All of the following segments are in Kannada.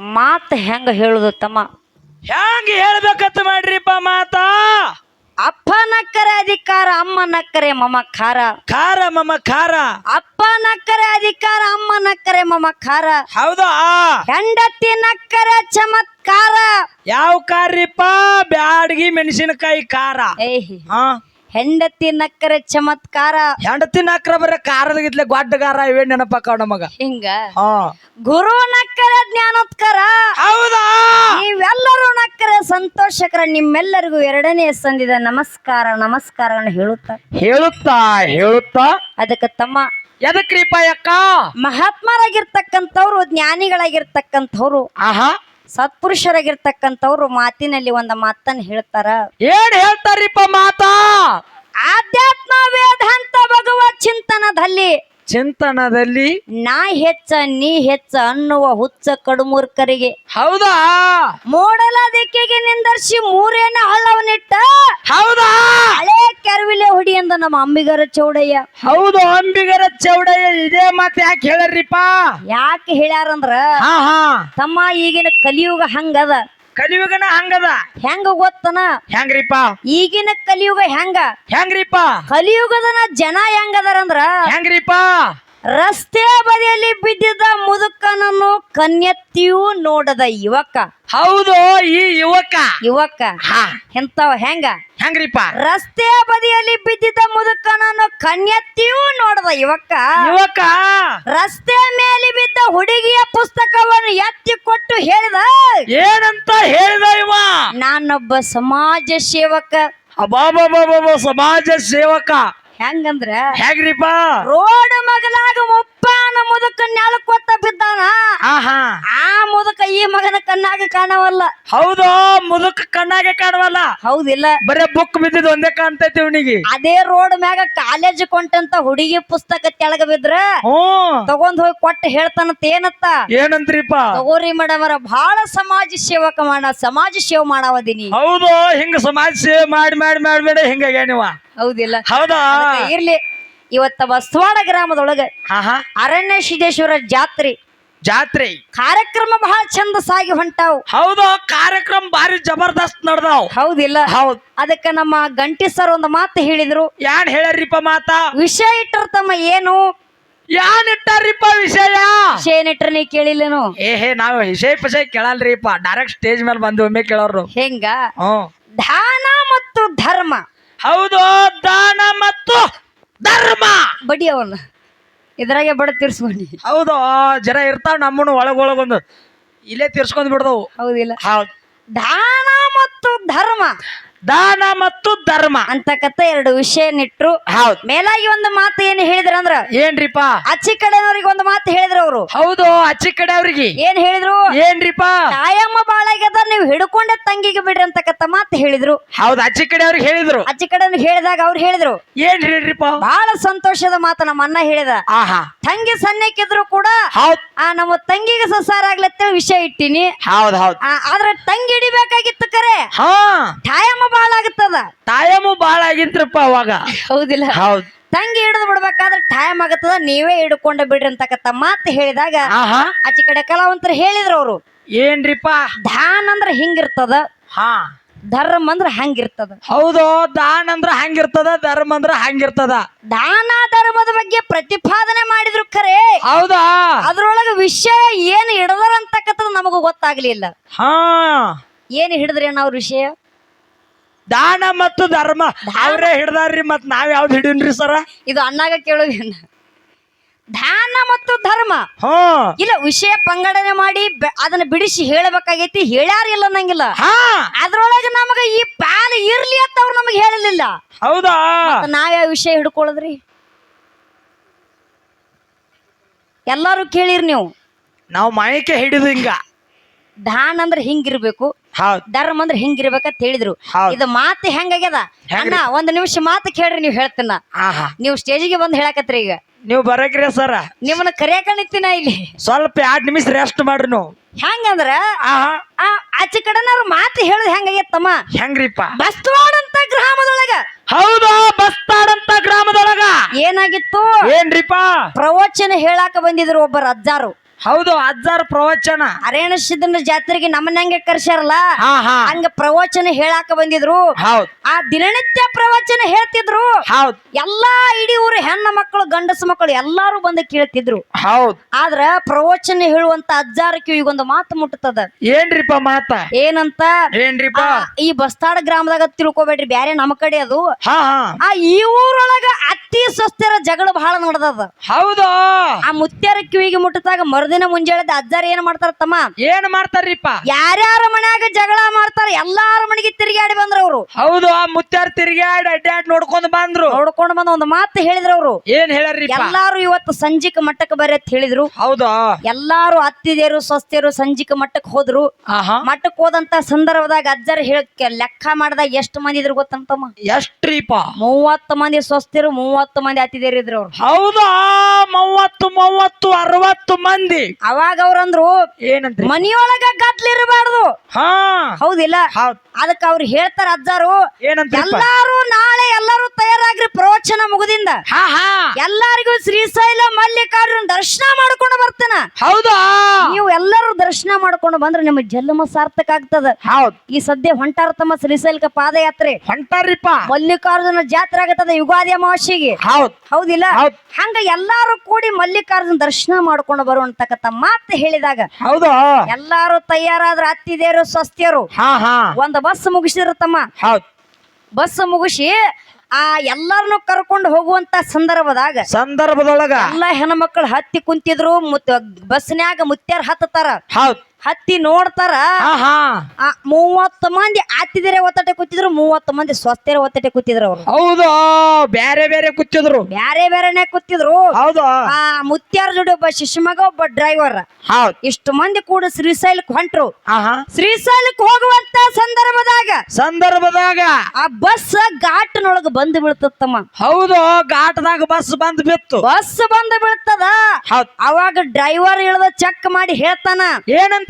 ಮಾತು ಹೆಂಗೆ ಹೇಳುದು ತಮ್ಮ? ಹೆಂಗೆ ಹೇಳ್ಬೇಕಂತ ಮಾಡ್ರಿಪ್ಪ ಮಾತಾ? ಅಪ್ಪ ನಕ್ಕರೆ ಅಧಿಕಾರ ಅಮ್ಮ ನಕ್ಕರೆ ಮಮ ಖಾರ ಮಮ ಖಾರ ಅಪ್ಪ ನಕ್ಕರೆ ಅಧಿಕಾರ ಅಮ್ಮ ನಕ್ಕರೆ ಮಮಕಾರ. ಹೌದಾ? ಹೆಂಡತಿ ನಕ್ಕರೆ ಚಮತ್ಕಾರ. ಯಾವ ಕಾರ್ರಿಪ್ಪ? ಬ್ಯಾಡಗಿ ಮೆಣಸಿನಕಾಯಿ ಖಾರ. ಏ ಹಾ? ಹೆಂಡತಿ ನಕ್ಕರೆ ಚಮತ್ಕಾರ. ಹೆಂಡತಿ ನಕ್ಕರ ಬರ ಖಾರದಾಗಿತ್ಲೆ ಗೊಡ್ಡಗಾರ ಇವೇ ನೆನಪಾಕವ್ ನಮಗ? ಹಿಂಗ. ಹಾ. ಗುರು ನಕ್ಕರೆ ಜ್ಞಾನೋತ್ಕರ ಹೌದಾ? ನೀವೆಲ್ಲರೂ ನಕ್ಕರೆ ಸಂತೋಷಕರ ನಿಮ್ಮೆಲ್ಲರಿಗೂ ಎರಡನೇ ಸಂದಿದ ನಮಸ್ಕಾರ ನಮಸ್ಕಾರ ಹೇಳುತ್ತಾ? ಹೇಳುತ್ತಾ ಹೇಳುತ್ತಾ? ಅದಕ್ಕೆ ತಮ್ಮ ಎದಕ್ರಿಪ್ಪ ಅಕ್ಕ ಮಹಾತ್ಮರಾಗಿರ್ತಕ್ಕಂಥವ್ರು ಜ್ಞಾನಿಗಳಾಗಿರ್ತಕ್ಕಂಥವ್ರು. ಆಹಾ. ಸತ್ಪುರುಷರಾಗಿರ್ತಕ್ಕಂಥವ್ರು ಮಾತಿನಲ್ಲಿ ಒಂದು ಮಾತನ್ನ ಹೇಳ್ತಾರ. ಏನ್ ಹೇಳ್ತಾರಿಪ್ಪ ಮಾತಾ? ಆಧ್ಯಾತ್ಮ ವೇದಾಂತ ಭಗವ ಚಿಂತನದಲ್ಲಿ ಚಿಂತನದಲ್ಲಿ? ನಾ ಹೆಚ್ಚ ನೀ ಹೆಚ್ಚ ಅನ್ನುವ ಹುಚ್ಚ ಕಡುಮೂರ್ಖರಿಗೆ. ಹೌದಾ? ಮೂಡಲ ದಿಕ್ಕಿಗೆ ನಿಂದರ್ಸಿ ಮೂರೇನ ಹಳ್ಳವನ್ನಿಟ್ಟ ಹೌದಾ? ಹಳೆ ಕೆರವಿಲೆ ಅಂದ ನಮ್ಮ ಅಂಬಿಗರ ಚೌಡಯ್ಯ. ಹೌದು ಅಂಬಿಗರ ಚೌಡಯ್ಯ ಇದೇ ಮಾತು ಯಾಕೆ ಹೇಳರಿಪ್ಪ ಯಾಕೆ ಹೇಳ್ಯಾರಂದ್ರ ಹಾ ಹಾ. ತಮ್ಮ ಈಗಿನ ಕಲಿಯುಗ ಹಂಗದ. ಕಲಿಯುಗನ ಹಂಗದ? ಹೆಂಗ ಗೊತ್ತನ? ಹೆಂಗ್ರಿಪ್ಪ? ಈಗಿನ ಕಲಿಯುಗ ಹೆಂಗ? ಹೆಂಗ್ರಿಪ್ಪ? ಕಲಿಯುಗದನ ಜನ ಹೆಂಗದಾರಂದ್ರ? ಹೆಂಗ್ರಿಪ್ಪ? ರಸ್ತೆ ಬದಿಯಲ್ಲಿ ಬಿದ್ದಿದ್ದ ಮುದುಕನನ್ನು ಕನ್ಯತ್ತಿಯೂ ನೋಡದ ಯುವಕ. ಹೌದು ಈ ಯುವಕ. ಯುವಕ. ಹಾ. ಎಂತವ ಹೆಂಗ? ಹೆಂಗ್ರಿಪ್ಪ? ರಸ್ತೆ ಬದಿಯಲ್ಲಿ ಬಿದ್ದಿದ್ದ ಮುದುಕನನ್ನು ಕನ್ಯತ್ತಿಯೂ ನೋಡದ ಯುವಕ. ಯುವಕ. ರಸ್ತೆ ಮೇಲೆ ಬಿದ್ದ ಹುಡುಗಿಯ ಪುಸ್ತಕವನ್ನು ಎತ್ತಿ ಕೊಟ್ಟು ಹೇಳಿದ. ಏನಂತ ಹೇಳಿದ ಇವ? ನಾನೊಬ್ಬ ಸಮಾಜ ಸೇವಕ. ಅಬಾಬಾಬಾಬಾ ಸಮಾಜ ಸೇವಕ. ಹೆಂಗಂದ್ರ ಹೆಂಗ್ರಿಪ್ಪ? ರೋಡ್ ಮಗಲಾಗ ಮುಪ್ಪಾನ ಮುದಕ ಕೊತ್ತ ಬಿದ್ದಾನ. ಆಹಾ. ಆ ಮುದಕ ಈ ಮಗನ ಕಣ್ಣಾಗ ಕಾಣವಲ್ಲ. ಹೌದು ಮುದುಕ ಕಣ್ಣಾಗೆ ಕಾಣವಲ್ಲ? ಹೌದಿಲ್ಲ. ಬರೇ ಬುಕ್ ಬಿದ್ದಿದ್ ಒಂದೇ ಕಾಣ್ತೈತಿ ಇವನಿಗೆ. ಅದೇ ರೋಡ್ ಮ್ಯಾಗ ಕಾಲೇಜ್ ಕೊಂಟಂತ ಹುಡುಗಿ ಪುಸ್ತಕ ಕೆಳಗ ಬಿದ್ರ ಹ್ಮ್ ತಗೊಂಡ್ ಹೋಗಿ ಕೊಟ್ಟು ಹೇಳ್ತಾನಂತ ಏನತ್ತ? ಏನಂತ್ರಿಪ್ಪ ತಗೋರಿ ಮೇಡಮರ ಬಹಳ ಸಮಾಜ ಸೇವಕ ಮಾಡ ಸಮಾಜ ಸೇವೆ ಮಾಡವದಿನಿ ಹೌದು ಹಿಂಗ ಸಮಾಜ ಸೇವೆ ಮಾಡಿ ಮಾಡಿ ಮಾಡಿ ಮಾಡಿ ಹಿಂಗ ಹೌದಿಲ್ಲ. ಹೌದಾ? ಅದಕ್ಕ ಇರ್ಲಿ. ಇವತ್ತ ಬಸವಾಡ ಗ್ರಾಮದೊಳಗೆ ಅರಣ್ಯ ಸಿದ್ದೇಶ್ವರ ಜಾತ್ರೆ. ಜಾತ್ರೆ. ಕಾರ್ಯಕ್ರಮ ಬಹಳ ಚಂದ ಸಾಗಿ ಹೊಂಟಾವ್. ಹೌದು ಕಾರ್ಯಕ್ರಮ ಬಾರಿ ಜಬರ್ದಸ್ತ್ ನಡ್ದಾವ್. ಹೌದಿಲ್ಲ. ಹೌದ್. ಅದಕ್ಕ ನಮ್ಮ ಗಂಟಿ ಸರ್ ಒಂದು ಮಾತು ಹೇಳಿದ್ರು. ಯಾನ್ ಹೇಳರಿಪ್ಪ ಮಾತಾ? ವಿಷಯ ಇಟ್ಟರ ತಮ್ಮ ಏನು? ಯಾನ್ ಇಟ್ಟಾರಿಪ್ಪ ವಿಷಯ? ವಿಷಯ ಏನಿಟ್ರ ನೀ ಕೇಳಿಲ್ಲನು? ಏ ಹೇ ನಾವು ವಿಷಯ ಪಷಯ ಕೇಳಲ್ರಿಪ್ಪ. ಡೈರೆಕ್ಟ್ ಸ್ಟೇಜ್ ಮೇಲೆ ಬಂದು ಒಮ್ಮೆ ಕೇಳೋರು ಹೆಂಗ? ದಾನ ಮತ್ತು ಧರ್ಮ. ಹೌದು ದಾನ ಮತ್ತು ಧರ್ಮ! ಬಡಿ ಅವನ್ನ. ಇದ್ರಾಗೆ ಬಡ ತಿರ್ಸ್ಕೊಂಡಿ ಹೌದು ಜನ ಇರ್ತಾವ ನಮ್ಮನ್ನು ಒಳಗೊಳಗೊಂದು ಇಲ್ಲೇ ತೀರ್ಸ್ಕೊಂಡ್ ಬಿಡ್ದವು. ಹೌದಿಲ್ಲ. ಹೌದು. ದಾನ ಮತ್ತು ಧರ್ಮ. ದಾನ ಮತ್ತು ಧರ್ಮ. ಅಂತಕ್ಕಂತ ಎರಡು ವಿಷಯ ನಿಟ್ರು. ಹೌದು. ಮೇಲಾಗಿ ಒಂದು ಮಾತು ಏನು ಹೇಳಿದ್ರ ಅಂದ್ರ ಏನ್ರೀಪಾ? ಅಚ್ಚಿ ಕಡೆನವ್ರಿಗೆ ಒಂದು ಮಾತು ಹೇಳಿದ್ರು ಅವರು. ಹೌದು ಅಚ್ಚಿ ಕಡೆ ಅವ್ರಿಗೆ ಏನ್ ಹೇಳಿದ್ರು? ಏನ್ರಿಪ? ತಾಯಮ್ಮ ಬಾಳಾಗ್ಯದ ನೀವು ಹಿಡ್ಕೊಂಡೆ ತಂಗಿಗೆ ಬಿಡ್ರಿ ಅಂತಕ್ಕಂತ ಮಾತು ಹೇಳಿದ್ರು. ಹೌದು ಅಚ್ಚಿ ಕಡೆ ಅವ್ರಿಗೆ ಹೇಳಿದ್ರು. ಅಚ್ಚಿ ಕಡೆ ಹೇಳಿದಾಗ ಅವ್ರು ಹೇಳಿದ್ರು. ಏನ್ ಹೇಳ್ರಿಪ್ಪ ಬಹಳ ಸಂತೋಷದ ಮಾತು ನಮ್ಮ ಅಣ್ಣ ಹೇಳಿದ. ಆಹಾ. ತಂಗಿ ಸಣ್ಣಕ್ಕಿದ್ರು ಕೂಡ ಹೌದ್. ಆ ನಮ್ಮ ತಂಗಿಗೆ ಸಸಾರ ಆಗ್ಲತ್ತೇಳಿ ವಿಷಯ ಇಟ್ಟಿನಿ. ಹೌದ್ ಹೌದ್. ಆ, ಆದ್ರೆ ತಂಗಿ ಹಿಡಿಬೇಕಾಗಿತ್ತು ಕರೆ. ಹಾ. ತಾಯಮ್ಮ ಬಾಳ ಆಗುತ್ತದ. ತಾಯಮ್ಮು ಬಾಳ ಆಗಿದ್ರಪ್ಪ ಅವಾಗ. ಹೌದಿಲ್ಲ. ಹೌದ್. ತಂಗಿ ಹಿಡಿದು ಬಿಡ್ಬೇಕಾದ್ರೆ ಟೈಮ್ ಆಗತ್ತದ ನೀವೇ ಹಿಡ್ಕೊಂಡು ಬಿಡ್ರಿ ಅಂತಕ್ಕಂತ ಮಾತು ಹೇಳಿದಾಗ ಆಹಾ. ಆಚೆ ಕಡೆ ಕಲಾವಂತರು ಹೇಳಿದ್ರು ಅವರು. ಏನ್ರಿಪ್ಪ? ಧ್ಯಾನ್ ಅಂದ್ರೆ ಹಿಂಗಿರ್ತದ. ಹಾ. ಧರ್ಮ ಅಂದ್ರೆ ಹಂಗಿರ್ತದ ಹೌದು ದಾನ ಅಂದ್ರ ಹಂಗಿರ್ತದ ಧರ್ಮ ಅಂದ್ರ ಹಂಗಿರ್ತದ ದಾನ ಧರ್ಮದ ಬಗ್ಗೆ ಪ್ರತಿಪಾದನೆ ಮಾಡಿದ್ರು ಖರೆ. ಹೌದಾ? ಅದ್ರೊಳಗ ವಿಷಯ ಏನ್ ಹಿಡದ್ರ ಅಂತಕ್ಕಂಥದ್ದು ನಮಗ ಗೊತ್ತಾಗ್ಲಿಲ್ಲ. ಹಾ. ಏನ್ ಹಿಡಿದ್ರಿ ಅಣ್ಣ ಅವ್ರ ವಿಷಯ? ದಾನ ಮತ್ತು ಧರ್ಮ ಅವ್ರೆ ಹಿಡ್ದಾರ್ರಿ ಮತ್ ನಾವ್ ಯಾವ್ದು ಹಿಡೀನ್ರಿ ಸರ? ಇದು ಅಣ್ಣಾಗ ಕೇಳೋದೇನ ದಾನ ಮತ್ತು ಧರ್ಮ. ಹಾ. ಇಲ್ಲ ವಿಷಯ ಪಂಗಡನೆ ಮಾಡಿ ಬೆ- ಅದನ್ನ ಬಿಡಿಸಿ ಹೇಳಬೇಕಾಗೈತಿ ಹೇಳ್ಯಾರ ಇಲ್ಲ ಅನ್ನಂಗಿಲ್ಲ. ಹಾ. ಅದ್ರೊಳಗ ನಮಗ ಈ ಪಾಲ್ ಇರ್ಲಿ ಅಂತ ಅವ್ರು ನಮಗೆ ಹೇಳಲಿಲ್ಲ ಹೌದಾ? ನಾವ್ಯಾವ ವಿಷಯ ಹಿಡ್ಕೊಳ್ಳೋದ್ರಿ? ಎಲ್ಲಾರು ಕೇಳಿರಿ ನೀವು. ನಾವು ಮಾಯಕೆ ಹಿಡಿದು ಹಿಂಗ. ದಾನ ಅಂದ್ರೆ ಹಿಂಗಿರ್ಬೇಕು ಹೌದ್. ಧರ್ಮ ಅಂದ್ರೆ ಹಿಂಗಿರ್ಬೇಕಂತ ಹೇಳಿದ್ರು. ಹೌದ್. ಇದು ಮಾತು ಹೆಂಗಾಗ್ಯದ ಅಣ್ಣ ಒಂದ್ ನಿಮಿಷ ಮಾತು ಕೇಳ್ರಿ ನೀವು ಹೇಳ್ತೀನ. ಆಹಾ. ನೀವು ಸ್ಟೇಜಿಗೆ ಬಂದು ಹೇಳಕತ್ರಿ ಈಗ. ನೀವು ಬರಕ್ರಿ ಸರ. ನಿಮ್ಮನ್ನ ಕರಿಯಾಕಣಿತೀನ ಇಲ್ಲಿ. ಸ್ವಲ್ಪ ಎರಡ್ ನಿಮಿಷ ರೆಸ್ಟ್ ಮಾಡ್ರಿ ನೀವು. ಹೆಂಗಂದ್ರ ಆಹಾ. ಆ ಆಚೆ ಕಡೆನವ್ರ ಮಾತು ಹೇಳಿದ ಹೆಂಗಾಗೈತಮ್ಮ ಹೆಂಗ್ರಿಪ್ಪ? ಬಸ್ತವಾಡ ಅಂತ ಗ್ರಾಮದೊಳಗ. ಹೌದಾ ಬಸ್ತಾಡಂತ ಗ್ರಾಮದೊಳಗ? ಏನಾಗಿತ್ತು? ಏನ್ರಿಪ್ಪ? ಪ್ರವಚನ ಹೇಳಾಕ ಬಂದಿದ್ರು ಒಬ್ಬರ ರಜ್ಜಾರು. ಹೌದು ಅಜ್ಜಾರ್ ಪ್ರವಚನ. ಅರೇಣ ಸಿದ್ದನ ಜಾತ್ರೆಗೆ ನಮ್ಮನ್ನ ಹೆಂಗೆ ಕರ್ಸ್ಯಾರಲ್ಲ? ಹಾ ಹಾ. ಹಂಗ ಪ್ರವಚನ ಹೇಳಾಕ ಬಂದಿದ್ರು. ಹೌದ್. ಆ ದಿನನಿತ್ಯ ಪ್ರವಚನ ಹೇಳ್ತಿದ್ರು. ಹೌದ್. ಎಲ್ಲಾ ಇಡೀ ಊರು ಹೆಣ್ಣ ಮಕ್ಕಳು ಗಂಡಸ ಮಕ್ಕಳು ಎಲ್ಲಾರು ಬಂದು ಕೇಳ್ತಿದ್ರು. ಹೌದ್. ಆದ್ರ ಪ್ರವಚನ ಹೇಳುವಂತ ಅಜ್ಜಾರ ಕಿವಿಗೊಂದು ಮಾತು ಮುಟ್ಟತದ ಏನ್ರಿಪ್ಪ ಮಾತ? ಏನಂತ? ಏನ್ರಿಪ್ಪ? ಆ, ಈ ಬಸ್ತಾಡ ಗ್ರಾಮದಾಗ ತಿಳ್ಕೊಬೇಡ್ರಿ ಬ್ಯಾರೆ ನಮ್ಮ ಕಡೆ ಅದು. ಹಾ ಹಾ. ಆ ಈ ಊರೊಳಗ ಅತಿ ಸ್ವಸ್ಥರ ಜಗಳ ಬಹಳ ನಡೆದದ. ಹೌದು. ಆ ಮುತ್ಯಾರ ಕಿವಿಗೆ ಮುಟ್ಟದಾಗ ಮರುದಿನ ಮುಂಜಾನೆ ಅಜ್ಜಾರ ಏನ್ ಮಾಡ್ತಾರ ತಮ್ಮ? ಏನ್ ಮಾಡ್ತಾರ್ರಿಪ್ಪ? ಯಾರ್ಯಾರ ಮನ್ಯಾಗ ಜಗಳ ಮಾಡ್ತಾರ ಎಲ್ಲಾರ ಮನೆಗೆ ತಿರುಗಾಡಿ ಬಂದ್ರ ಅವ್ರು. ಹೌದು ಆ ಮುತ್ತಾರ್ ತಿರ್ಗ್ಯಾಡ್ ಅಡ್ಡಾಡ್ ನೋಡ್ಕೊಂಡ್ ಬಂದ್ರು. ನೋಡ್ಕೊಂಡ್ ಬಂದ ಒಂದು ಮಾತು ಹೇಳಿದ್ರು ಅವ್ರು. ಏನ್ ಹೇಳ್ರಿ ಎಲ್ಲಾರು ಇವತ್ತು ಸಂಜಿಕ ಮಟ್ಟಕ್ಕೆ ಬರ್ರಿ ಅಂತ ಹೇಳಿದ್ರು. ಹೌದು? ಎಲ್ಲಾರು ಅತ್ತಿದೇರು ಸ್ವಸ್ಥರು ಸಂಜಿಕ ಮಟ್ಟಕ್ಕೆ ಹೋದ್ರು. ಆಹಾ. ಮಟ್ಟಕ್ಕೆ ಹೋದಂತ ಸಂದರ್ಭದಾಗ ಅಜ್ಜರ್ ಹೇಳಕ್ಕೆ ಲೆಕ್ಕ ಮಾಡಿದಾಗ ಎಷ್ಟು ಮಂದಿ ಇದ್ರು ಗೊತ್ತಂತಮ್ಮ ಎಷ್ಟ್ರಿಪ್ಪ? ಮೂವತ್ತು ಮಂದಿ ಸ್ವಸ್ಥರು ಮೂವತ್ತು ಮಂದಿ ಅತ್ತಿದೇರು ಇದ್ರು ಅವ್ರು. ಹೌದಾ? ಮೂವತ್ತು ಮೂವತ್ತು ಅರವತ್ತು ಮಂದಿ. ಅವಾಗ ಅವ್ರಂದ್ರು ಏನಂತ ಮನಿಯೊಳಗ ಗದ್ಲಿರಬಾರ್ದು ಹಾ. ಹೌದಿಲ್ಲ? ಹೌದ್. ಅದಕ್ಕೆ ಅವ್ರು ಹೇಳ್ತಾರ ಅಜ್ಜಾರು ಏನಂತ ಎಲ್ಲಾರು ನಾಳೆ ಎಲ್ಲಾರು ತಯಾರಾಗ್ರಿ ಪ್ರವಚನ ಮುಗುದಿಂದ. ಎಲ್ಲಾರಿಗೂ ಶ್ರೀಶೈಲ ಮಲ್ಲಿಕಾರ್ಜುನ ದರ್ಶನ ಮಾಡ್ಕೊಂಡು ಬರ್ತೇನ. ಹೌದಾ? ನೀವು ಎಲ್ಲರೂ ದರ್ಶನ ಮಾಡ್ಕೊಂಡು ಬಂದ್ರೆ ನಿಮ್ಮ ಜಲ್ಲಮ ಸಾರ್ಥಕ ಆಗ್ತದ. ಹೌದ್. ಈ ಸದ್ಯ ಹೊಂಟಾರ ತಮ್ಮ ಶ್ರೀಶೈಲಕ ಪಾದಯಾತ್ರೆ. ಹೊಂಟಾರಿಪ್ಪ. ಮಲ್ಲಿಕಾರ್ಜುನ ಜಾತ್ರೆ ಆಗತ್ತದ ಯುಗಾದಿ ಅಮಾವಾಸ್ಯೆಗೆ. ಹೌದ್. ಹೌದಿಲ್ಲ? ಹೌದ್. ಹಂಗ ಎಲ್ಲಾರು ಕೂಡಿ ಮಲ್ಲಿಕಾರ್ಜುನ ದರ್ಶನ ಮಾಡ್ಕೊಂಡು ಬರುವಂತಕ್ಕಂತ ಮಾತು ಹೇಳಿದಾಗ ಹೌದು. ಎಲ್ಲಾರು ತಯಾರಾದ್ರ ಅತ್ತಿದೇರು ಸ್ವಸ್ತಿಯರು ಹಾ ಹಾ. ಒಂದ್ ಬಸ್ ಮುಗಿಸಿದ್ರ ತಮ್ಮ. ಹೌದ್. ಬಸ್ ಮುಗಿಸಿ ಆ ಎಲ್ಲಾರನು ಕರ್ಕೊಂಡು ಹೋಗುವಂತ ಸಂದರ್ಭದಾಗ ಸಂದರ್ಭದೊಳಗ ಎಲ್ಲ ಹೆಣ್ಮಕ್ಳು ಹತ್ತಿ ಕುಂತಿದ್ರು ಮುತ್ ಬಸ್ನ್ಯಾಗ ಮುತ್ಯಾರ ಹತ್ತತಾರ. ಹೌದ್. ಹತ್ತಿ ನೋಡ್ತಾರ ಮೂವತ್ತು ಮಂದಿ ಅತ್ತಿದರೆ ಒತ್ತಟೆ ಕೂತಿದ್ರು ಮೂವತ್ತು ಮಂದಿ ಸ್ವಸ್ಥರ ಒತ್ತಟೆ ಕೂತಿದ್ರು ಅವರು. ಹೌದು ಬೇರೆ ಬೇರೆ ಕೂತಿದ್ರು. ಬೇರೆ ಬೇರೆನೆ ಕೂತಿದ್ರು. ಹೌದು. ಆ ಮುತ್ಯಾರ ಜೋಡಿ ಒಬ್ಬ ಶಿಶುಮಗ ಒಬ್ಬ ಡ್ರೈವರ್ ಹೌದ್. ಇಷ್ಟು ಮಂದಿ ಕೂಡ ಶ್ರೀಶೈಲಕ್ಕೆ ಹೊಂಟ್ರು. ಆಹಾ ಶ್ರೀಶೈಲಕ್ಕೆ ಹೋಗುವಂತ ಸಂದರ್ಭದಾಗ ಸಂದರ್ಭದಾಗ ಆ ಬಸ್ ಘಾಟ್ನೊಳಗ ಬಂದು ಬೀಳ್ತತ್ತಮ್ಮ. ಹೌದು ಘಾಟ್ದಾಗ ಬಸ್ ಬಂದ್ ಬಿತ್ತು. ಬಸ್ ಬಂದು ಬೀಳ್ತದ. ಹೌದ್. ಅವಾಗ ಡ್ರೈವರ್ ಇಳ್ದ ಚೆಕ್ ಮಾಡಿ ಹೇಳ್ತಾನ.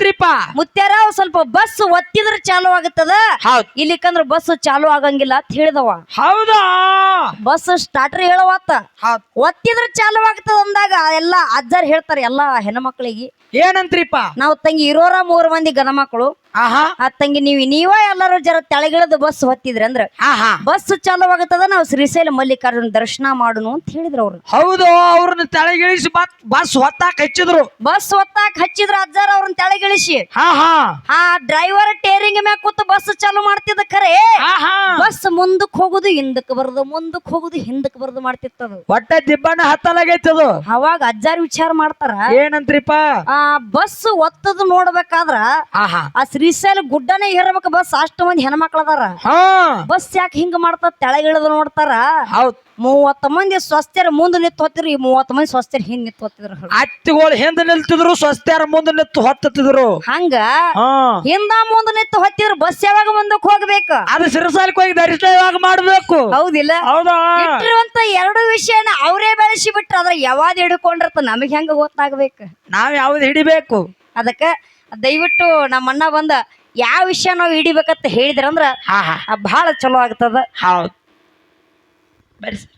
ಏನಂತ್ರಿಪ್ಪ ಮುತ್ಯಾರ ಸ್ವಲ್ಪ ಬಸ್ ಒತ್ತಿದ್ರೆ ಚಾಲು ಆಗುತ್ತದ? ಹೌದ್. ಇಲ್ಲಿಕಂದ್ರ ಬಸ್ ಚಾಲು ಆಗಂಗಿಲ್ಲ ಅಂತ ಹೇಳಿದವ. ಹೌದಾ? ಬಸ್ ಸ್ಟಾರ್ಟರ್ ಹೇಳವಾತ ಹೌದ್. ಒತ್ತಿದ್ರೆ ಚಾಲು ಆಗ್ತದ ಅಂದಾಗ ಎಲ್ಲ ಅಜ್ಜರ್ ಹೇಳ್ತಾರೆ ಎಲ್ಲಾ ಮಕ್ಕಳಿಗೆ ಏನಂತ್ರಿಪ್ಪ ನಾವು ತಂಗಿ ಇರೋರ ಮೂರ್ ಮಂದಿ ಗಣಮಕ್ಳು ಆಹಾ. ಅತ್ತಂಗಿ ತಂಗಿ ನೀವು ನೀವ ಎಲ್ಲರೂ ಜರ ತೆಳಗಿಳದ ಬಸ್ ಹೊತ್ತಿದ್ರಿ ಅಂದ್ರ ಆಹಾ. ಬಸ್ ಚಾಲು ಆಗುತ್ತದ ನಾವು ಶ್ರೀಶೈಲ ಮಲ್ಲಿಕಾರ್ಜುನ ದರ್ಶನ ಮಾಡುನು ಅಂತ ಹೇಳಿದ್ರು ಅವ್ರು. ಹೌದು ಅವ್ರನ್ನ ತೆಳಗಿಳಿಸಿ ಬಸ್ ಹೊತ್ತಾಕ ಹಚ್ಚಿದ್ರು. ಬಸ್ ಹೊತ್ತಾಕ ಹಚ್ಚಿದ್ರು ಅಜ್ಜಾರ ಅವ್ರನ್ನ ತೆಳಗಿಳಿಸಿ ಹಾ ಹಾ ಆ ಡ್ರೈವರ್ ಟೇರಿಂಗ್ ಮ್ಯಾಗ ಕೂತು ಬಸ್ ಚಾಲು ಮಾಡ್ತಿದ್ದ ಖರೆ. ಬಸ್ ಮುಂದಕ್ ಹೋಗುದು ಹಿಂದಕ್ ಬರ್ದು ಮುಂದಕ್ ಹೋಗುದು ಹಿಂದಕ್ ಬರದು ಮಾಡ್ತಿತ್ತದು. ಹೊಟ್ಟೆ ದಿಬ್ಬಣ್ಣ ಹತ್ತಲಾಗೈತದು. ಅವಾಗ ಅಜ್ಜಾರ್ ವಿಚಾರ ಮಾಡ್ತಾರ. ಏನಂತ್ರಿಪ್ಪ? ಆ ಬಸ್ ಒತ್ತದು ನೋಡ್ಬೇಕಾದ್ರ ಆಹಾ. ಆ ಶ್ರೀಶೈಲ ಗುಡ್ಡನೇ ಏರ್ಬೇಕು ಬಸ್ ಅಷ್ಟು ಮಂದಿ ಹೆಣ್ಮಕ್ಳು ಅದಾರ. ಹಾ. ಬಸ್ ಯಾಕೆ ಹಿಂಗ ಮಾಡ್ತಾರ ತೆಳಗಿಳಿದು ನೋಡ್ತಾರ. ಹೌದು. ಮೂವತ್ತು ಮಂದಿ ಸ್ವಸ್ಥರ ಮುಂದೆ ನಿಂತು ಹೊತ್ತಿದ್ರು ಈ ಮೂವತ್ತು ಮಂದಿ ಸ್ವಸ್ಥರ ಹಿಂದ್ ನಿಂತು ಹೊತ್ತಿದ್ರು ಅತ್ತಿಗಳು ಹಿಂದ ನಿಲ್ತಿದ್ರು ಸ್ವಸ್ಥರ ಮುಂದೆ ನಿಂತು ಹೊತ್ತಿದ್ರು ಹಂಗ? ಹಾ. ಹಿಂದ ಮುಂದೆ ನಿಂತು ಹೊತ್ತಿದ್ರು ಬಸ್ ಯಾವಾಗ ಮುಂದಕ್ಕೆ ಹೋಗ್ಬೇಕು? ಅದು ಸಿರಸಾಲಕ್ಕೆ ಹೋಗಿ ದರ್ಶನ ಯಾವಾಗ ಮಾಡ್ಬೇಕು? ಹೌದಿಲ್ಲ. ಹೌದಾ? ಇಟ್ಟಿರುವಂತ ಎರಡು ವಿಷಯನ ಅವರೇ ಬೆಳೆಸಿ ಬಿಟ್ರ ಅದ್ರ ಯಾವಾಗ ಹಿಡ್ಕೊಂಡಿರ್ತ ನಮಗೆ ಹೆಂಗ ಗೊತ್ತಾಗ್ಬೇಕು? ನಾವ್ ಯಾವ್ದು ಹಿಡಿಬೇಕು? ಅದಕ್ಕ ದಯವಿಟ್ಟು ನಮ್ಮ ಅಣ್ಣ ಬಂದ ಯಾವ ವಿಷಯ ನಾವು ಹಿಡಿಬೇಕಂತ ಹೇಳಿದ್ರಂದ್ರ ಹಾ ಹಾ. ಆ ಬಹಳ ಚಲೋ ಆಗ್ತದ. ಹೌದು. ಬರ್ರಿ ಸರ್.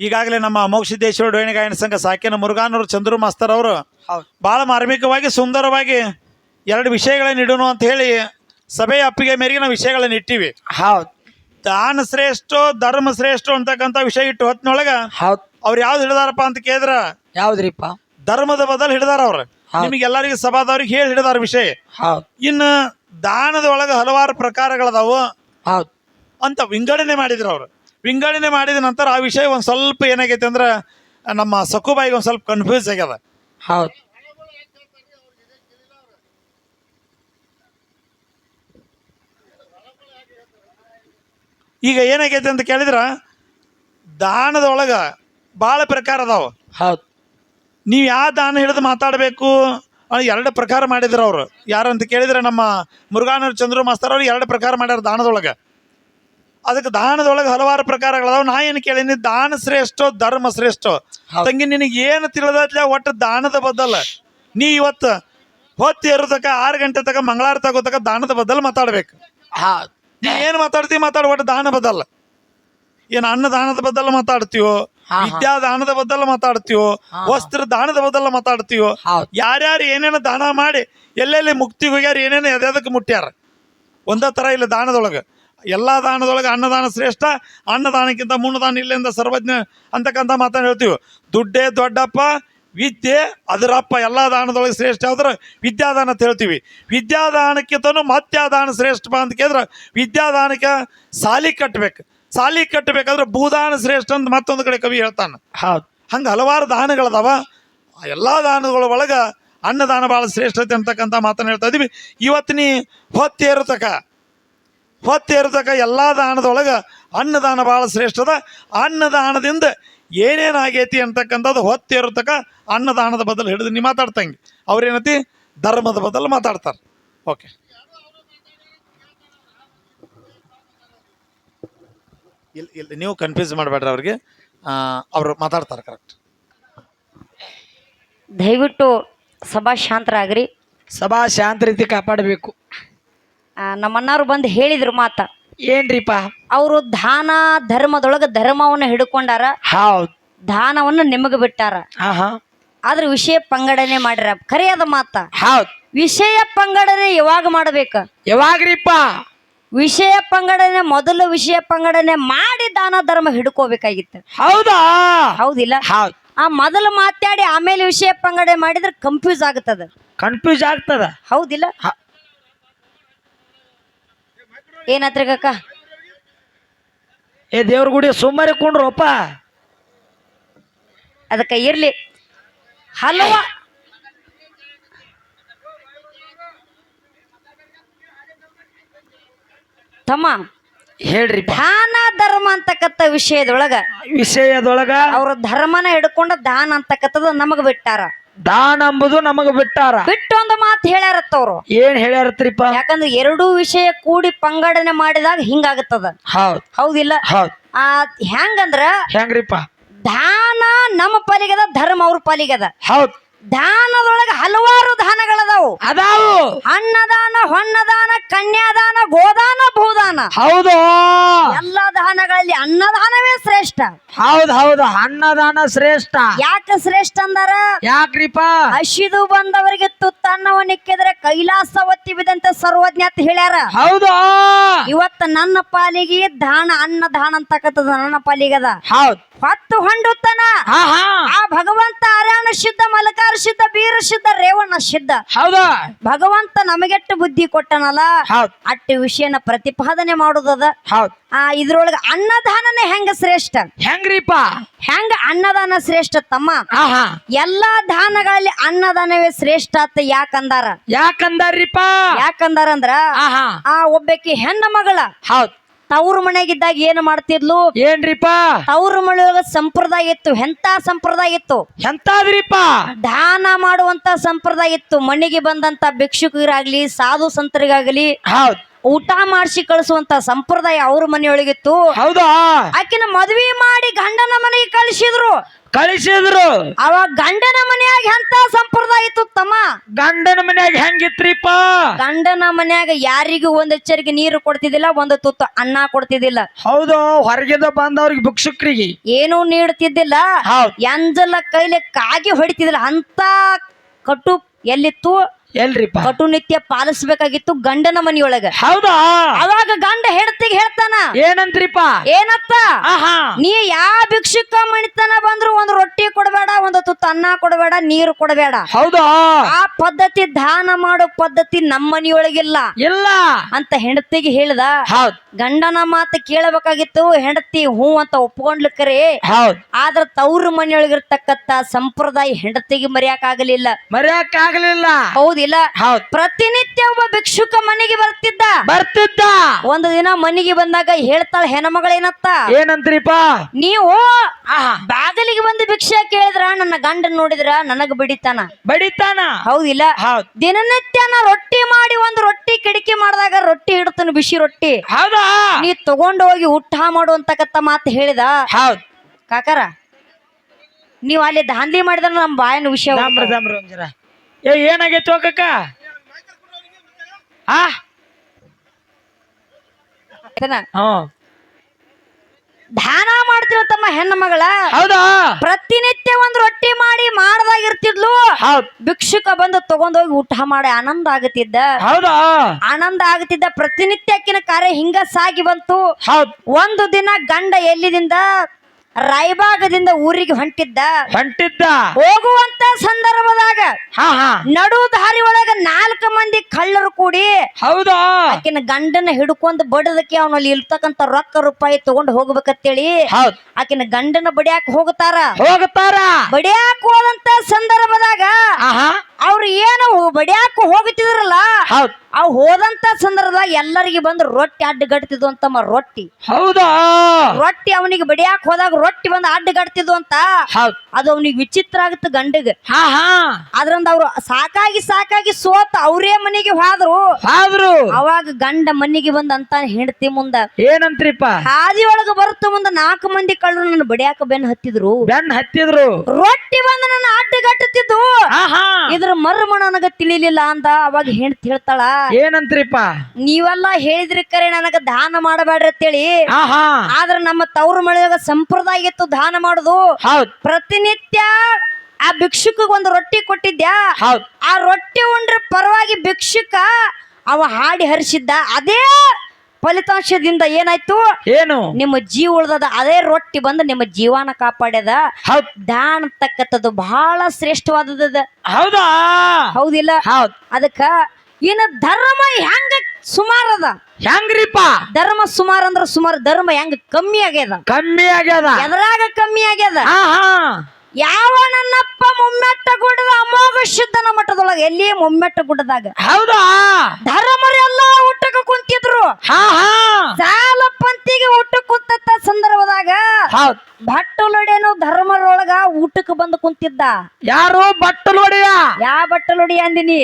ಈಗಾಗಲೇ ನಮ್ಮ ಮೋಕ್ಷಿದ್ದೇಶ್ವರ ಡೋಣಿ ಗಾಯನ ಸಂಘ ಸಾಕಿನ ಮುರುಘಾನೂರು ಚಂದ್ರು ಮಾಸ್ತರ್ ಅವರು ಹೌದು. ಬಹಳ ಮಾರ್ಮಿಕವಾಗಿ ಸುಂದರವಾಗಿ ಎರಡು ವಿಷಯಗಳನ್ನು ಇಡೋಣ ಅಂತ ಹೇಳಿ ಸಭೆಯ ಅಪ್ಪಿಗೆ ಮೇರೆಗೆ ನಾವು ವಿಷಯಗಳನ್ನು ಇಟ್ಟಿವಿ. ಹೌದ್. ದಾನ ಶ್ರೇಷ್ಠ ಧರ್ಮ ಶ್ರೇಷ್ಠ ಅಂತಕ್ಕಂಥ ವಿಷಯ ಇಟ್ಟು ಹೊತ್ತಿನೊಳಗ ಹೌದ್. ಅವ್ರು ಯಾವ್ದು ಹಿಡಿದಾರಪ್ಪ ಅಂತ ಕೇಳಿದ್ರ? ಯಾವ್ದ್ರಿಪ್ಪ? ಧರ್ಮದ ಬದಲು ಹಿಡಿದಾರ ಅವ್ರು. ನಿಮಗೆ ಎಲ್ಲರಿಗೂ ಸಭಾದವ್ರಿಗೆ ಹೇಳಿ ಹಿಡಿದಾರ ವಿಷಯ. ಹೌದ್. ಇನ್ನು ದಾನದ ಒಳಗೆ ಹಲವಾರು ಪ್ರಕಾರಗಳದಾವು. ಹೌದ್. ಅಂತ ವಿಂಗಡಣೆ ಮಾಡಿದ್ರು ಅವರು. ವಿಂಗಡಣೆ ಮಾಡಿದ ನಂತರ ಆ ವಿಷಯ ಒಂದು ಸ್ವಲ್ಪ ಏನಾಗೈತೆ ಅಂದ್ರೆ ನಮ್ಮ ಸಕುಬಾಯಿಗೆ ಒಂದು ಸ್ವಲ್ಪ ಕನ್ಫ್ಯೂಸ್ ಆಗ್ಯದ. ಹೌದ್. ಈಗ ಏನಾಗೈತೆ ಅಂತ ಕೇಳಿದ್ರ? ದಾನದ ಬಹಳ ಭಾಳ ಪ್ರಕಾರ ಅದಾವ. ಹೌದು. ನೀವು ಯಾವ ದಾನ ಹಿಡಿದು ಮಾತಾಡಬೇಕು? ಎರಡು ಪ್ರಕಾರ ಮಾಡಿದ್ರು ಅವರು. ಯಾರು ಅಂತ ಕೇಳಿದ್ರೆ ನಮ್ಮ ಮುರುಘಾನೂರು ಚಂದ್ರು ಮಾಸ್ತರ್ ಅವ್ರು ಎರಡು ಪ್ರಕಾರ ಮಾಡ್ಯಾರ ದಾನದೊಳಗೆ. ಅದಕ್ಕೆ ದಾನದೊಳಗೆ ಹಲವಾರು ಪ್ರಕಾರಗಳದಾವ. ನಾ ಏನು ಕೇಳೀನಿ ದಾನ ಶ್ರೇಷ್ಠ ಧರ್ಮ ಶ್ರೇಷ್ಠ. ತಂಗಿ ನಿನಗೆ ಏನು ತಿಳಿದತ್ಲೆ ಒಟ್ಟು ದಾನದ ಬದಲ. ನೀ ಇವತ್ತು ಹೊತ್ತು ಏರೋತಕ ಆರು ಗಂಟೆ ತಕ ಮಂಗಳಾರ ತಗೋತಕ ದಾನದ ಬದಲು ಮಾತಾಡ್ಬೇಕು. ಹೌದ್. ನೀ ಏನು ಮಾತಾಡ್ತಿ? ಮಾತಾಡ ಒಟ್ಟು ದಾನ ಬದಲ್ಲ ಏನ್ ಅನ್ನದಾನದ ಬದಲು ಮಾತಾಡ್ತೀವೋ ವಿದ್ಯಾ ದಾನದ ಬದಲ್ ಮಾತಾಡ್ತೀವೋ ವಸ್ತ್ರ ದಾನದ ಬದಲು ಮಾತಾಡ್ತೀವೋ. ಯಾರ್ಯಾರು ಏನೇನು ದಾನ ಮಾಡಿ ಎಲ್ಲೆಲ್ಲಿ ಮುಕ್ತಿ ಹೋಗ್ಯಾರ ಏನೇನು ಎದೆದಕ್ಕೆ ಮುಟ್ಟ್ಯಾರ ಒಂದೇ ಥರ ಇಲ್ಲ ದಾನದೊಳಗೆ. ಎಲ್ಲ ದಾನದೊಳಗೆ ಅನ್ನದಾನ ಶ್ರೇಷ್ಠ ಅನ್ನದಾನಕ್ಕಿಂತ ಮುನ್ನದಾನ ಇಲ್ಲಿಂದ ಸರ್ವಜ್ಞ ಅಂತಕ್ಕಂಥ ಮಾತನ್ನು ಹೇಳ್ತೀವಿ. ದುಡ್ಡೇ ದೊಡ್ಡಪ್ಪ ವಿದ್ಯೆ ಅದರಪ್ಪ ಎಲ್ಲ ದಾನದೊಳಗೆ ಶ್ರೇಷ್ಠ ಆದ್ರೆ ವಿದ್ಯಾದಾನ ಅಂತ ಹೇಳ್ತೀವಿ. ವಿದ್ಯಾದಾನಕ್ಕಿಂತನೂ ಮತ್ಯಾದಾನ ಶ್ರೇಷ್ಠ ಅಂತ ಕೇಳಿದ್ರೆ ವಿದ್ಯಾದಾನಕ್ಕೆ ಸಾಲಿ ಕಟ್ಟಬೇಕು ಸಾಲಿ ಕಟ್ಟಬೇಕಾದ್ರೆ ಭೂದಾನ ಶ್ರೇಷ್ಠ ಅಂತ ಮತ್ತೊಂದು ಕಡೆ ಕವಿ ಹೇಳ್ತಾನೆ. ಹೌದು. ಹಂಗೆ ಹಲವಾರು ದಾನಗಳದಾವ. ಆ ಎಲ್ಲ ದಾನಗಳ ಒಳಗೆ ಅನ್ನದಾನ ಭಾಳ ಶ್ರೇಷ್ಠತೆ ಅಂತಕ್ಕಂಥ ಮಾತನ್ನು ಹೇಳ್ತಾ ಇದೀವಿ. ಇವತ್ತಿನ ಹೊತ್ತೇರುತಕ ಹೊತ್ತೇರತಕ ಎಲ್ಲ ದಾನದೊಳಗೆ ಅನ್ನದಾನ ಭಾಳ ಶ್ರೇಷ್ಠದ ಅನ್ನದಾನದಿಂದ ಏನೇನಾಗೈತಿ ಅಂತಕ್ಕಂಥದ್ದು ಹೊತ್ತೇರತಕ ಅನ್ನದಾನದ ಬದಲು ಹಿಡಿದು ನೀ ಮಾತಾಡ್ತಂಗೆ. ಅವ್ರೇನತಿ ಧರ್ಮದ ಬದಲು ಮಾತಾಡ್ತಾರೆ. ಓಕೆ ಇಲ್ಲಿ ಇಲ್ಲಿ ನೀವು ಕನ್ಫ್ಯೂಸ್ ಮಾಡಬೇಡ್ರಿ ಅವ್ರಿಗೆ. ಅವರು ಮಾತಾಡ್ತಾರೆ ಕರೆಕ್ಟ್ ದಯವಿಟ್ಟು ಸಭಾ ಶಾಂತರಾಗ್ರಿ. ಸಭಾ ಶಾಂತ ರೀತಿ ಕಾಪಾಡಬೇಕು. ನಮ್ಮನ್ನಾರು ನಮ್ಮ ಬಂದು ಹೇಳಿದ್ರು ಮಾತ. ಏನ್ರಿಪ್ಪ ಅವರು ದಾನ ಧರ್ಮದೊಳಗೆ ಧರ್ಮವನ್ನ ಹಿಡ್ಕೊಂಡಾರ. ಹೌದ್. ದಾನವನ್ನು ನಿಮಗೆ ಬಿಟ್ಟಾರ. ಹಾ ಹಾ ಆದ್ರೆ ವಿಷಯ ಪಂಗಡನೆ ಮಾಡ್ಯಾರ ಖರೆಯಾದ ಮಾತ. ಹೌದ್. ವಿಷಯ ಪಂಗಡನೆ ಯಾವಾಗ ಮಾಡ್ಬೇಕ? ಯಾವಾಗ್ರಿಪ್ಪ ವಿಷಯ ಪಂಗಡನೆ ಮೊದಲು ವಿಷಯ ಪಂಗಡನೆ ಮಾಡಿ ದಾನ ಧರ್ಮ ಹಿಡ್ಕೋಬೇಕಾಗಿತ್ತು. ಹೌದಾ? ಹೌದಿಲ್ಲ? ಹೌದ್. ಆ ಮೊದಲು ಮಾತಾಡಿ ಆಮೇಲೆ ವಿಷಯ ಪಂಗಡ ಮಾಡಿದ್ರೆ ಕನ್ಫ್ಯೂಸ್ ಆಗ್ತದ. ಕನ್ಫ್ಯೂಸ್ ಆಗ್ತದ? ಹೌದಿಲ್ಲ? ಹ- ಏನತ್ರಿ ಕಕ್ಕ ಏ ದೇವ್ರ ಗುಡಿ ಸುಮ್ಮನೆ ಕೊಂಡ್ರಪ್ಪ. ಅದಕ್ಕೆ ಇರ್ಲಿ. ಹಲವ. ತಮ್ಮ ಹೇಳ್ರಿ ದಾನ ಧರ್ಮ ಅಂತಕ್ಕಂಥ ವಿಷಯದೊಳಗ ವಿಷಯದೊಳಗ ಅವ್ರ ಧರ್ಮನ ಹಿಡ್ಕೊಂಡ ದಾನ ಅಂತಕ್ಕಂಥದ್ದು ನಮಗ್ ಬಿಟ್ಟಾರ. ದಾನ ಅಂಬುದು ನಮಗ ಬಿಟ್ಟಾರ. ಬಿಟ್ಟು ಒಂದು ಮಾತು ಹೇಳ್ಯಾರತ್ತವ್ರು ಏನ್ ಹೇಳ್ಯಾರತ್ರಿಪ್ಪ? ಯಾಕಂದ್ರೆ ಎರಡೂ ವಿಷಯ ಕೂಡಿ ಪಂಗಡನೆ ಮಾಡಿದಾಗ ಹಿಂಗಾಗತ್ತದ. ಹೌದ್. ಹೌದಿಲ್ಲ? ಹೌದ್. ಆ ಹೆಂಗಂದ್ರ ಹೆಂಗ್ರಿಪ್ಪ? ದಾನ ನಮ್ಮ ಪಾಲಿಗದ ಧರ್ಮ ಅವ್ರ ಪಾಲಿಗದ. ಹೌದ್. ದಾನದೊಳಗ ಹಲವಾರು ದಾನಗಳದಾವು. ಅದಾವು. ಅನ್ನದಾನ ಹೊನ್ನದಾನ ಕನ್ಯಾದಾನ ಗೋದಾನ ಭೂದಾನ. ಹೌದು. ಎಲ್ಲ ದಾನಗಳಲ್ಲಿ ಅನ್ನದಾನವೇ ಶ್ರೇಷ್ಠ. ಹೌದು ಹೌದು. ಅನ್ನದಾನ ಶ್ರೇಷ್ಠ. ಯಾಕೆ ಶ್ರೇಷ್ಠ ಅಂದಾರ? ಯಾಕ್ರಿಪ ಹಸಿದು ಬಂದವರಿಗೆ ತುತ್ತನ್ನವನ್ನಿಕ್ಕಿದ್ರೆ ಕೈಲಾಸ ಒತ್ತಿ ಬಿದಂತೆ ಸರ್ವಜ್ಞ ಅಂತ ಹೇಳ್ಯಾರ. ಹೌದು. ಇವತ್ತ ನನ್ನ ಪಾಲಿಗೆ ದಾನ ಅನ್ನದಾನ ಅಂತಕ್ಕಂಥದ್ದು ನನ್ನ ಪಾಲಿಗದ ಹೌದ್. ಹೊತ್ತು ಹೊಂಡುತ್ತನ. ಆ ಭಗವಂತ ಅರ್ಯಾಣ ಶುದ್ಧ ಮಲಕಾರ ಶುದ್ಧ ಬೀರ ಶುದ್ಧ ರೇವಣ್ಣ ಶುದ್ಧ. ಹೌದಾ? ಭಗವಂತ ನಮಗೆಟ್ಟು ಬುದ್ಧಿ ಕೊಟ್ಟನಲ್ಲ? ಹೌದ್. ಅಟ್ಟ ವಿಷಯನ ಪ್ರತಿಪಾದನೆ ಮಾಡುದದ. ಹೌದ್. ಆ ಇದ್ರೊಳಗ ಅನ್ನದಾನನೆ ಹೆಂಗ ಶ್ರೇಷ್ಠ? ಹೆಂಗ್ರಿಪ್ಪ? ಹೆಂಗ ಅನ್ನದಾನ ಶ್ರೇಷ್ಠ ತಮ್ಮ? ಎಲ್ಲಾ ದಾನಗಳಲ್ಲಿ ಅನ್ನದಾನವೇ ಶ್ರೇಷ್ಠ ಅಂತ ಯಾಕಂದಾರ? ಯಾಕಂದಾರ್ರಿಪ್ಪ? ಯಾಕಂದಾರ ಅಂದ್ರ ಆ ಒಬ್ಬಾಕಿ ಹೆಣ್ಣ ಮಗಳ. ಹೌದ್. ತವ್ರ ಮನೆಗಿದ್ದಾಗ ಏನ್ ಮಾಡ್ತಿದ್ಲು? ಏನ್ರಿಪ್ಪ ತವ್ರ ಮನೆಯೊಳಗ ಸಂಪ್ರದಾಯ ಇತ್ತು ಎಂತ ಸಂಪ್ರದಾಯ ಇತ್ತು? ಎಂತಾದ್ರಿಪ್ಪ ದಾನ ಮಾಡುವಂತ ಸಂಪ್ರದಾಯ ಇತ್ತು. ಮನೆಗೆ ಬಂದಂತ ಭಿಕ್ಷುಕರಾಗ್ಲಿ ಸಾಧು ಸಂತರಿಗಾಗ್ಲಿ ಹೌದ್. ಊಟ ಮಾಡಿಸಿ ಕಳಿಸುವಂತ ಸಂಪ್ರದಾಯ ಅವ್ರ ಮನೆಯೊಳಗಿತ್ತು. ಹೌದಾ? ಆಕಿನ ಮದ್ವಿ ಮಾಡಿ ಗಂಡನ ಮನೆಗೆ ಕಳಿಸಿದ್ರು. ಕಳಿಸಿದ್ರು. ಅವಾಗ ಗಂಡನ ಮನೆಯಾಗ ಎಂತ ಸಂಪ್ರದಾಯ ಇತ್ತು ತಮ್ಮ? ಗಂಡನ ಮನ್ಯಾಗ ಹೆಂಗಿತ್ರಿಪ್ಪ? ಗಂಡನ ಮನ್ಯಾಗ ಯಾರಿಗೂ ಒಂದ್ ಎಚ್ಚರಿಕೆ ನೀರು ಕೊಡ್ತಿದ್ದಿಲ್ಲ ಒಂದು ತುತ್ತು ಅನ್ನ ಕೊಡ್ತಿದ್ದಿಲ್ಲ. ಹೌದು ಹೊರಗಿಂದ ಬಂದವ್ರಿಗೆ ಭಿಕ್ಷುಕ್ರಿಗೆ. ಏನೂ ನೀಡ್ತಿದ್ದಿಲ್ಲ. ಹೌದ್. ಎಂಜಲ ಕೈಲಿ ಕಾಗಿ ಹೊಡಿತಿದ್ದಿಲ್ಲ. ಅಂತ ಕಟ್ಟು ಎಲ್ಲಿತ್ತು? ಎಲ್ರಿಪ್ಪ? ಕಟುನಿತ್ಯ ಪಾಲಿಸಬೇಕಾಗಿತ್ತು ಗಂಡನ ಮನೆಯೊಳಗ. ಹೌದಾ? ಅವಾಗ ಗಂಡ ಹೆಂಡತಿಗೆ ಹೇಳ್ತಾನ ಏನಂತ್ರಿಪ್ಪ ಏನತ್ತ ಆಹಾ. ನೀ ಯಾವ ಭಿಕ್ಷುಕ ಮಣಿತನ ಬಂದ್ರು ಒಂದು ರೊಟ್ಟಿ ಕೊಡಬೇಡ ಒಂದು ತುತ್ತು ಅನ್ನ ಕೊಡಬೇಡ ನೀರು ಕೊಡಬೇಡ. ಹೌದಾ? ಆ ಪದ್ಧತಿ ದಾನ ಮಾಡೋ ಪದ್ಧತಿ ನಮ್ಮ ಮನೆಯೊಳಗಿಲ್ಲ. ಇಲ್ಲ. ಅಂತ ಹೆಂಡತಿಗೆ ಹೇಳ್ದ ಹೌದ್. ಗಂಡನ ಮಾತು ಕೇಳಬೇಕಾಗಿತ್ತು ಹೆಂಡತಿ ಹೂ ಅಂತ ಒಪ್ಕೊಂಡ್ಲಿಕ್ಕರೆ ಹೌದ್. ಆದ್ರ ತವ್ರ ಮನೆಯೊಳಗಿರ್ತಕ್ಕಂತ ಸಂಪ್ರದಾಯ ಹೆಂಡತಿಗೆ ಮರೆಯಕ್ಕಾಗಲಿಲ್ಲ. ಆಗಲಿಲ್ಲ ಮರ್ಯಾಕ ಆಗಲಿಲ್ಲ ಹೌದ್ ಪ್ರತಿನಿತ್ಯ ಒಬ್ಬ ಭಿಕ್ಷುಕ ಮನೆಗೆ ಬರ್ತಿದ್ದ. ಬರ್ತಿದ್ದ. ಒಂದು ದಿನ ಮನೆಗೆ ಬಂದಾಗ ಹೇಳ್ತಾಳ ಹೆಣ್ಮಗಳೇನತ್ತ ಏನಂತ್ರಿಪ್ಪ ನೀವು ಬಾಗಿಲಿಗೆ ಬಂದು ಭಿಕ್ಷೆ ಕೇಳಿದ್ರ ನನ್ನ ಗಂಡ ನೋಡಿದ್ರ ನನಗ ಬಿಡಿತಾನ? ಬಡಿತಾನ. ಹೌದಿಲ್ಲ. ಹೌದ್. ದಿನನಿತ್ಯ ನಾ ರೊಟ್ಟಿ ಮಾಡಿ ಒಂದು ರೊಟ್ಟಿ ಕಿಡಕಿ ಮಾಡಿದಾಗ ರೊಟ್ಟಿ ಇಡ್ತಾನ ಬಿಸಿ ರೊಟ್ಟಿ. ಹೌದಾ? ನೀ ತಗೊಂಡು ಹೋಗಿ ಊಟ ಮಾಡು ಅಂತಕ್ಕಂತ ಮಾತು ಹೇಳಿದ. ಹೌದ್. ಕಾಕಾರ ನೀವು ಅಲ್ಲಿ ದಾಂಧಲಿ ಮಾಡಿದ್ರ ನಮ್ಮ ಬಾಯನ ವಿಷಯ ಏ ಏನಾಗೈತಿ ಹೋಗಕ್ಕ? ಆ? ಧ್ಯಾನ ಮಾಡ್ತೀವ ತಮ್ಮ ಹೆಣ್ಣು ಮಗಳ. ಹೌದಾ? ಪ್ರತಿನಿತ್ಯ ಒಂದ್ ರೊಟ್ಟಿ ಮಾಡಿ ಮಾಡದಾಗಿರ್ತಿದ್ಲು. ಭಿಕ್ಷುಕ ಬಂದು ತಗೊಂಡೋಗಿ ಊಟ ಮಾಡಿ ಆನಂದ ಆಗುತ್ತಿದ್ದ. ಹೌದಾ? ಆನಂದ ಆಗುತ್ತಿದ್ದ ಪ್ರತಿನಿತ್ಯ ಆಕಿನ ಕಾರ್ಯ ಹಿಂಗ ಸಾಗಿ ಬಂತು. ಹೌದ್. ಒಂದು ದಿನ ಗಂಡ ಎಲ್ಲಿದಿಂದ ರಾಯಬಾಗದಿಂದ ಊರಿಗೆ ಹೊಂಟಿದ್ದ ಹೊಂಟಿದ್ದ. ಹೋಗುವಂತ ಸಂದರ್ಭದಾಗ ನಡು ದಾರಿ ಒಳಗ ನಾಲ್ಕು ಮಂದಿ ಕಳ್ಳರು ಕೂಡಿ ಹೌದಾ? ಆಕಿನ ಗಂಡನ ಹಿಡ್ಕೊಂಡು ಬಡದಕ್ಕೆ ಅವನಲ್ಲಿ ಇರ್ತಕ್ಕಂತ ರೊಕ್ಕ ರೂಪಾಯಿ ತಗೊಂಡ್ ಹೋಗ್ಬೇಕಂತೇಳಿ ಹೌದ್. ಆಕಿನ ಗಂಡನ ಬಡಿಯಾಕ ಹೋಗ್ತಾರ ಹೋಗ್ತಾರ ಬಡಿಯಾಕ ಹೋದಂತ ಸಂದರ್ಭದಾಗ ಅವ್ರು ಏನು ಬಡಿಯಾಕ ಹೋಗುತ್ತಿದ್ರಲ್ಲ ಅವ್ ಹೋದಂತ ಸಂದರ್ಭದಾಗ ಎಲ್ಲರಿಗೆ ಬಂದು ರೊಟ್ಟಿ ಅಡ್ಡಗಟ್ಟಿದ್ವಂತಮ್ಮ ಅಂತಮ್ಮ ರೊಟ್ಟಿ. ಹೌದಾ? ರೊಟ್ಟಿ ಅವನಿಗೆ ಬಡಿಯಾಕ ಹೋದಾಗ ರೊಟ್ಟಿ ಬಂದು ಅಡ್ಡಗಡ್ತಿದ್ವು ಅಂತ. ಹೌದ್. ಅದು ಅವ್ನಿಗೆ ವಿಚಿತ್ರ ಆಗುತ್ತೆ ಗಂಡಗ. ಹಾ ಹಾ. ಅದ್ರಂದ ಅವ್ರು ಸಾಕಾಗಿ ಸಾಕಾಗಿ ಸೋತ ಅವರೇ ಮನೆಗೆ ಹೋದ್ರು. ಆದ್ರು ಅವಾಗ ಗಂಡ ಮನೆಗೆ ಬಂದ ಅಂತ ಹೆಂಡತಿ ಮುಂದ. ಏನಂತ್ರಿಪ್ಪ? ಹಾದಿ ಒಳಗ ಬರುತ್ತೆ ಮುಂದ ನಾಲ್ಕು ಮಂದಿ ಕಳ್ಳರು ನನ್ನ ಬಡಿಯಾಕ ಬೆನ್ ಹತ್ತಿದ್ರು. ಬೆನ್ ಹತ್ತಿದ್ರು. ರೊಟ್ಟಿ ಬಂದು ನನ್ನ ಅಡ್ಡಗಟ್ಟುತ್ತಿದ್ದು ಹಾ ಇದ್ರ ಮರ್ಮ ನನಗ ತಿಳಿಲಿಲ್ಲ ಅಂತ ಅವಾಗ ಹೆಂಡತಿ ಹೇಳ್ತಾಳ ಏನಂತ್ರಿಪ್ಪ? ನೀವೆಲ್ಲ ಹೇಳಿದ್ರಿ ಕರೆ ನನಗ ದಾನ ಮಾಡಬೇಡ್ರಿ ಅಂತೇಳಿ. ಆದ್ರ ನಮ್ಮ ತವ್ರ ಮಳೆಯಾಗ ಸಂಪ್ರದಾಯ ಇತ್ತು ದಾನ ಮಾಡುದು. ಹೌದ್. ಪ್ರತಿನಿತ್ಯ ಆ ಭಿಕ್ಷುಕ ಒಂದು ರೊಟ್ಟಿ ಕೊಟ್ಟಿದ್ಯಾ? ಹೌದ್. ಆ ರೊಟ್ಟಿ ಉಂಡ್ರೆ ಪರವಾಗಿ ಭಿಕ್ಷುಕ ಅವ ಹಾಡಿ ಹರಿಸಿದ್ದ. ಅದೇ ಫಲಿತಾಂಶದಿಂದ ಏನಾಯ್ತು? ಏನು? ನಿಮ್ಮ ಜೀವ ಉಳ್ದದ ಅದೇ ರೊಟ್ಟಿ ಬಂದು ನಿಮ್ಮ ಜೀವನ ಕಾಪಾಡ್ಯದ. ಹೌದ್. ದಾನ ತಕ್ಕಂಥದ್ದು ಬಹಳ ಶ್ರೇಷ್ಠವಾದದ ಹೌದಾ? ಹೌದಿಲ್ಲ? ಹೌದ್. ಅದಕ್ಕ ಇನ್ನು ಧರ್ಮ ಹೆಂಗ ಸುಮಾರ್ ಅದ. ಹೆಂಗ್ರಿಪ್ಪ? ಧರ್ಮ ಸುಮಾರ್ ಅಂದ್ರ ಸುಮಾರು ಧರ್ಮ ಹೆಂಗ್ ಕಮ್ಮಿ ಆಗ್ಯದ. ಕಮ್ಮಿ ಆಗ್ಯದ. ಎದ್ರಾಗ ಕಮ್ಮಿ ಆಗ್ಯದ. ಯಾವ ನನ್ನಪ್ಪ ಮುಮ್ಮೆಟ್ಟ ಗುಡ್ಡದ ಅಮೋಘ ಶುದ್ಧನ ಮಠದೊಳಗ ಎಲ್ಲಿ ಮುಮ್ಮೆಟ್ಟ ಗುಡ್ಡದಾಗ. ಹೌದಾ? ಧರ್ಮರೆಲ್ಲ ಊಟಕ್ಕೆ ಕುಂತಿದ್ರು. ಸಾಲ ಪಂತಿಗೆ ಊಟಕ್ಕೆ ಕುಂತ ಸಂದರ್ಭದಾಗ ಹೌದ್. ಭಟ್ಟಲೊಡೆನು ಧರ್ಮರೊಳಗ ಊಟಕ್ಕೆ ಬಂದು ಕುಂತಿದ್ದ. ಯಾರು ಬಟ್ಟಲೊಡೆಯ ಯಾವ ಯಾ ಬಟ್ಟಲೊಡಿ ಅಂದಿನಿ?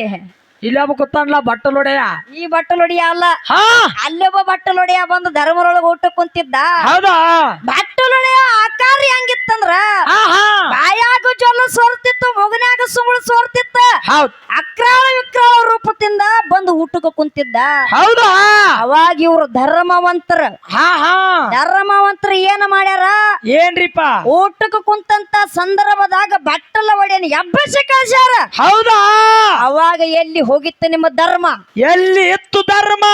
ಇಲ್ಲಿ ಒಬ್ಬ ಕೂತಾನ್ಲ ಬಟ್ಟಲು ಒಡೆಯ ಈ ಬಟ್ಟಲೊಡಿಯ ಅಲ್ಲ. ಹಾ? ಅಲ್ಲೊಬ್ಬ ಬಟ್ಟಲೊಡೆಯ ಬಂದು ಧರ್ಮರೊಳಗ ಊಟಕ್ಕೆ ಕುಂತಿದ್ದ. ಹೌದಾ? ಬಟ್ಟಲೊಡೆಯ ಆಕಾರ ಹೆಂಗಿತ್ತಂದ್ರ? ಆಹಾ ಬಾಯಾಗ ಜೊಲ್ಲ ಸೋರ್ತಿತ್ತು ಮಗನಾಗ ಸುಮಳು ಸೋರ್ತಿತ್ತ. ಹೌದ್. ಅಕ್ರಾಳ ವಿಕ್ರಾಳ ರೂಪದಿಂದ ಬಂದು ಊಟಕ್ಕೆ ಕುಂತಿದ್ದ. ಹೌದಾ? ಅವಾಗ ಇವ್ರು ಧರ್ಮವಂತರ. ಹಾ ಹಾ. ಧರ್ಮವಂತರ ಏನ ಮಾಡ್ಯಾರ? ಏನ್ರಿಪ್ಪ? ಊಟಕ್ಕೆ ಕುಂತಂತ ಸಂದರ್ಭದಾಗ ಬಟ್ಟಲ ಒಡೆಯನ್ ಎಬ್ಬಸ ಕಳ್ಸ್ಯಾರ ಹೌದಾ? ಅವಾಗ ಎಲ್ಲಿ ಹೋಗಿತ್ತು ನಿಮ್ಮ ಧರ್ಮ. ಎಲ್ಲಿ ಇತ್ತು ಧರ್ಮ?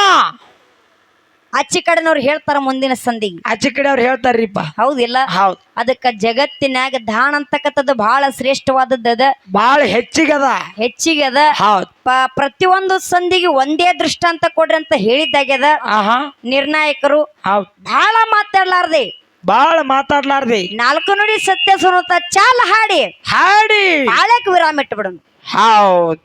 ಅಚ್ಚಿ ಕಡೆನವ್ರು ಹೇಳ್ತಾರ ಮುಂದಿನ ಸಂಧಿ. ಆಚೆ ಕಡೆ ಅವ್ರು ಹೇಳ್ತಾರ್ರಿಪ್ಪ ಹೌದಿಲ್ಲ ಹೌದು. ಅದಕ್ಕ ಜಗತ್ತಿನಾಗ ದಾನ ಅಂತಕ್ಕಂಥದ್ದು ಬಹಳ ಶ್ರೇಷ್ಠವಾದದ್ದು ಅದ. ಬಾಳ ಹೆಚ್ಚಿಗದ ಹೆಚ್ಚಿಗೆ ಅದ. ಹೌದ್. ಪ- ಪ್ರತಿಯೊಂದು ಸಂಧಿಗೆ ಒಂದೇ ದೃಷ್ಟಾಂತ ಕೊಡ್ರಿ ಅಂತ ಹೇಳಿದ್ದಾಗ್ಯದ ಆಹಾ. ನಿರ್ಣಾಯಕರು. ಹೌದು. ಬಹಳ ಮಾತಾಡ್ಲಾರ್ದೆ. ಬಹಳ ಮಾತಾಡ್ಲಾರ್ದೆ. ನಾಲ್ಕು ನುಡಿ ಸತ್ಯ ಸುನತ ಚಾಲ ಹಾಡಿ. ಹಾಡಿ. ಬಾಳಕ್ ವಿರಾಮ ಇಟ್ಬಿಡೋಣ. ಹೌದ್.